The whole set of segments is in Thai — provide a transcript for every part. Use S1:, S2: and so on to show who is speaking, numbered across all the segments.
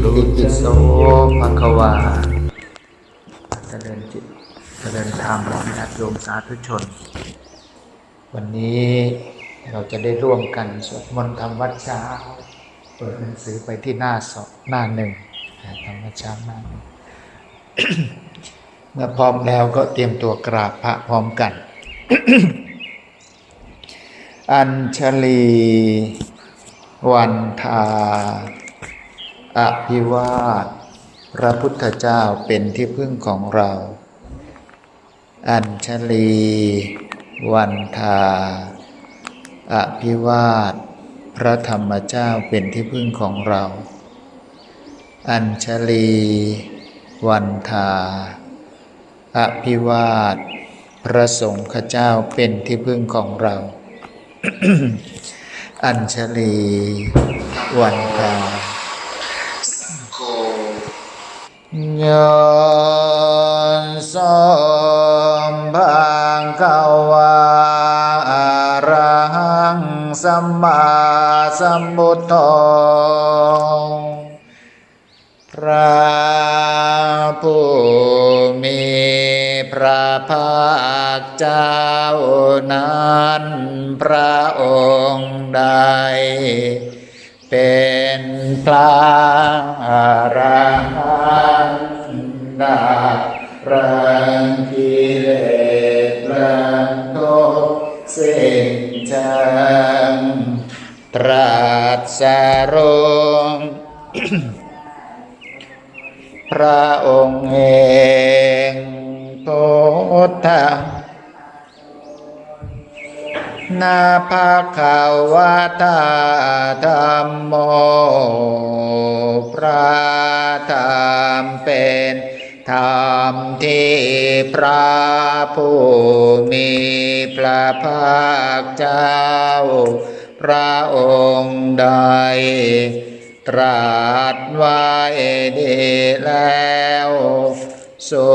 S1: อิติปิโสภควาเจริญจิตเจริญธรรมญาติโยมสาธุชน วันนี้เราจะได้ร่วมกันสวดมนต์ทำวัดเช้า เปิดหนังสือไปที่หน้าสองหน้าหนึ่งทำวัดเช้าหน้าหนึ่งเมื่อพร้อมแล้วก็เตรียมตัวกราบพระพร้อมกัน อัญชลี วันทา อภิวาท พระพุทธเจ้าเป็นที่พึ่งของเรา อัญชลี วันทา อภิวาท พระธรรมเจ้าเป็นที่พึ่งของเรา อัญชลี วันทา อภิวาท พระสงฆ์เจ้าเป็นที่พึ่งของเรา อัญชลี วันทาโค ยนสมบังกวาอรหังสัมมาสัมพุทโธพระผู้มีพระภาคเจ้านั้นพระองค์ใดเป็นพระอรหัน ดับรังกิเลสรังทุกสิ้นเชิงตรัสรู้พระองค์เองพุทธนาภาคาวาตาธรรมโมพระธรรมเป็น ธรรมที่พระผู้มีพระภาคเจ้า พระองค์ใดตรัสไว้ดีแล้วสุ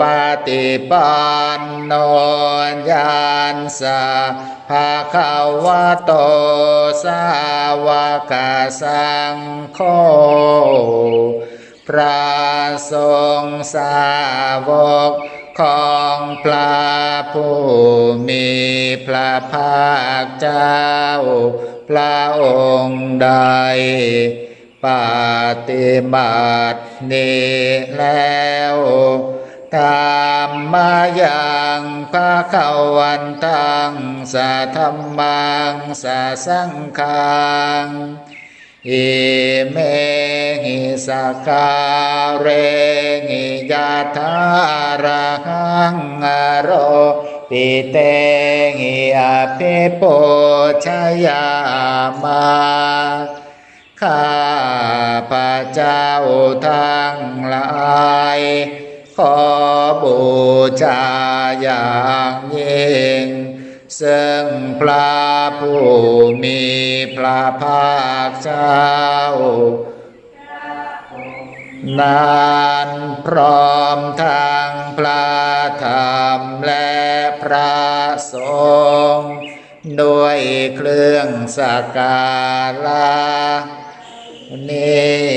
S1: ปฏิปันโนญาณสาภาคาวะโตสาวกสังโฆพระ สงฆ์สาวกของพระผู้มีพระภาคเจ้า พระองค์ใดปฏิบัตินี้แล้วตามมาอยังพระเขาวันตังสะธรรมังสะสังฆัง อิเมหิสกาเรหิยาธาระหังอโรปิเตหิอภิปุชยามาข้าพระเจ้าทั้งหลายขอบูชาอย่างยิ่ง ซึ่งพระผู้มีพระภาคเจ้า นานพร้อมทางพระธรรมและพระสงฆ์ด้วยเครื่องสักการะ นี่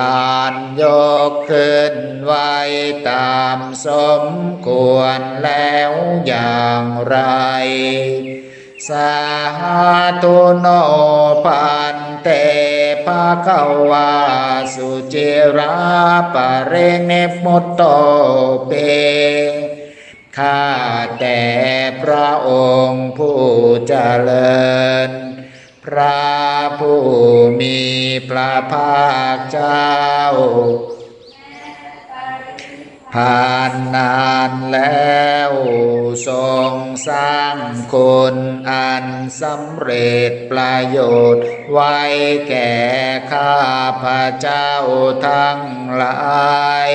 S1: อ่านยกขึ้นไว้ตามสมควรแล้วอย่างไร สาธุโนปันเตภาควาสุจิราปะเรเนมุตโตเปข้าแต่พระองค์ผู้เจริญ พระผู้มีพระภาคเจ้า ผ่านนานแล้วทรงสร้างคุณอันสำเร็จประโยชน์ ไว้แก่ข้าพระเจ้าทั้งหลาย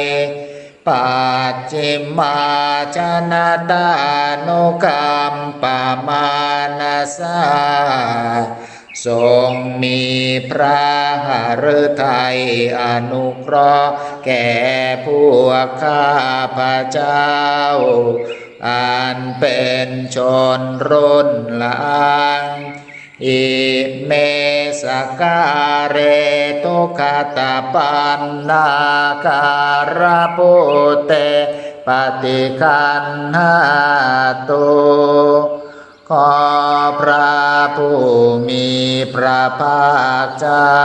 S1: ปัจจิมาชนะตานุกรรมปามานาสา ทรงมีพระหฤทัยอนุเคราะห์แก่พวกข้าพระเจ้า อันเป็นชนรุ่นหลังอิเมสการเรตุขตาปันนาการปุเตปฏิคันหาตุ ขอพระผู้มีพระภาคเจ้า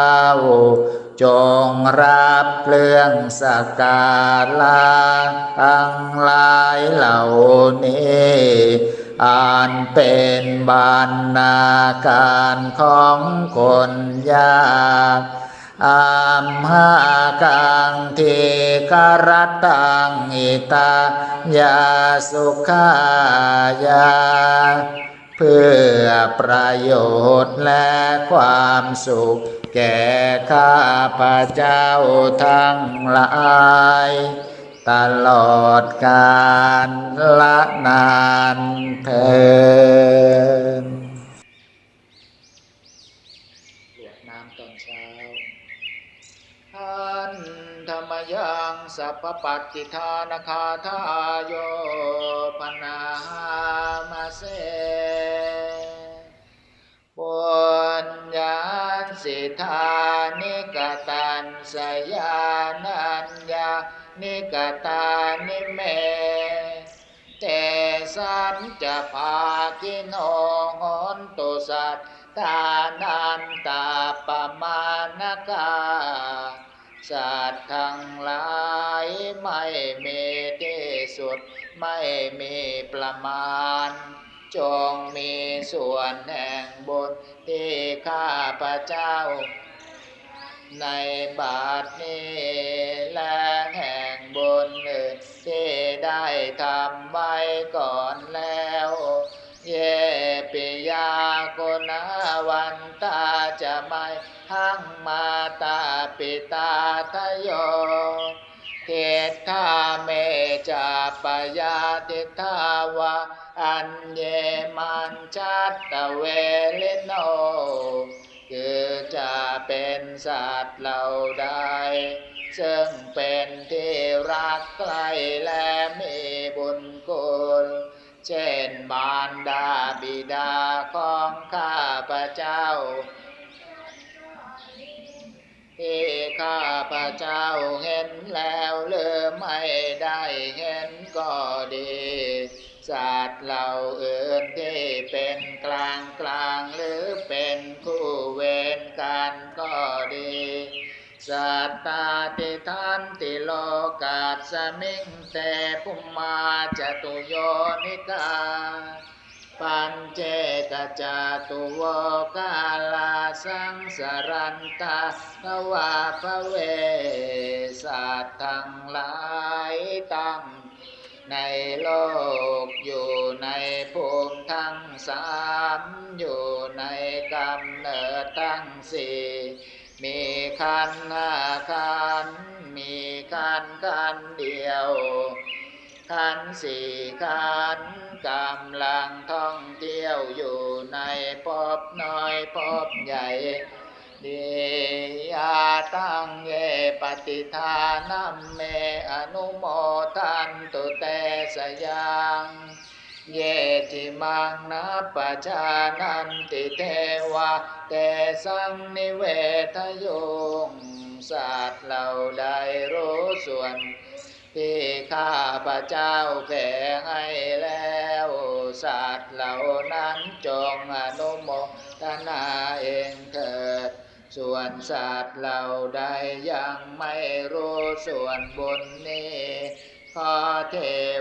S1: จงรับเครื่องสักการะทั้งหลายเหล่านี้อันเป็นบรรณาการของคนยากอัมหากังทีกรตังอิตายาสุขายา พื่อประโยชน์และความสุข แก่ข้าพระเจ้าทั้งหลาย ตลอดกาลละนานเทินหลวดน้ำตอนเช้าท่านธรรมยังสัพพปัตติทานคาทายโยปนาหามาเส สิทานิกตันสยานัญญานิกตานิเมเตสันจะภากิโนโหนตุสัตตานันตาปมานกาสัตว์ทั้งหลายไม่มีที่สุดไม่มีประมาณ จงมีส่วนแห่งบุญที่ข้าพระเจ้า ในบาทนี้และแห่งบุญอื่นที่ได้ทำไว้ก่อนแล้ว เยปิยาโกนาวันตาจะไม่หังมาตาปิตาทะโย เทธาเมจาปยาติทาวะอันเยมันชัตตเวลิโน คือจะเป็นสัตว์เหล่าใด ซึ่งเป็นที่รักใกล้และมีบุญคุณเช่นมารดาบิดาของข้าพระเจ้า ที่ข้าพระเจ้าเห็นแล้วหรือไม่ได้เห็นก็ดีสัตว์เหล่าอื่นที่เป็นกลางกลางหรือเป็นคู่เวรกันก็ดีสัตตาติทันติโลกาสมิงแต่ภุมมาจตุโยนิกา ปัญเจกจาตุโวกาลาสังสารันตานวาภเวสัตว์ทั้งหลายตั้งในโลกอยู่ในภูมิทั้งสามอยู่ในกำเนิดทั้งสี่มีขันธ์ห้าขันมีขันธ์ขันเดียว ขันธ์สี่ขันกำลังท่องเที่ยวอยู่ในภพน้อยภพใหญ่เดียตังเยปฏิทานัมเมอนุโมทันตุเตสยังเยติมังนัปปชานันติเทวะเตสังนิเวทโยงสัตว์เหล่าใดรู้ส่วน ที่ข้าพระเจ้าแผ่ให้แล้วสัตว์เหล่านั้นจงอนุโมทนาเองเถิด ส่วนสัตว์เหล่าใดยังไม่รู้ส่วนบุญนี้ขอเท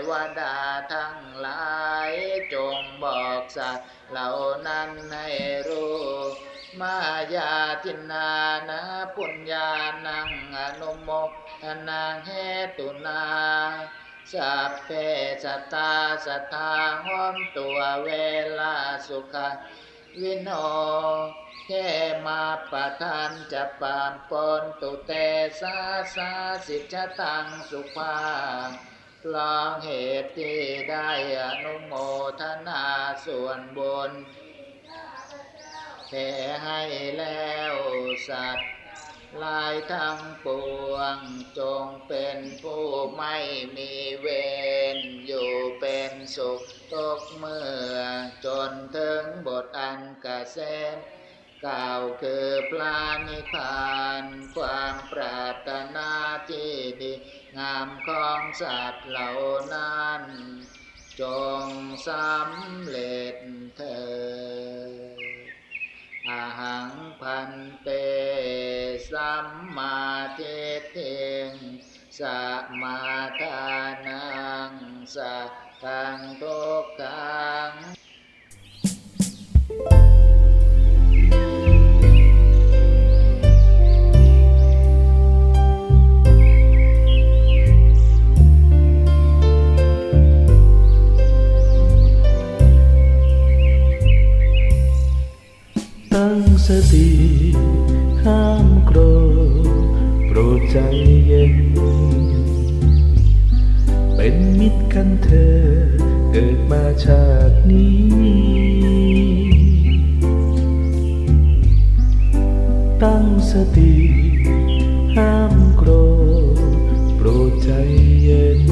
S1: วดาทั้งหลายจงบอกสัตว์เหล่านั้นให้รู้ มายาทินานะปุญญานังอนุโมทนาเหตุนาสัพเพสัตตาสัทธาหอมตัวเวลาสุขวินโนแค่มาประทานจะปามปนตุเตสาสาสิจตังสุภาพลองเหตุที่ได้อนุโมทนาส่วนบน แผ่ให้แล้วสัตว์ลายทั้งปวง จงเป็นผู้ไม่มีเวรอยู่เป็นสุขทุกเมื่อ จนถึงบทอันกเกษมกล่าวคือพระนิพพาน ความปรารถนาที่ดีงามของสัตว์เหล่านั้น จงสำเร็จเถิดอ หังพันเตสัมมาทิฏฐิงสัมมาทานังสัพพังทุกขัง
S2: ใจเย็น เป็นมิตรกันเธอ เกิดมาชาตินี้ ตั้งสติ ห้ามโกรธโปรดใจเย็น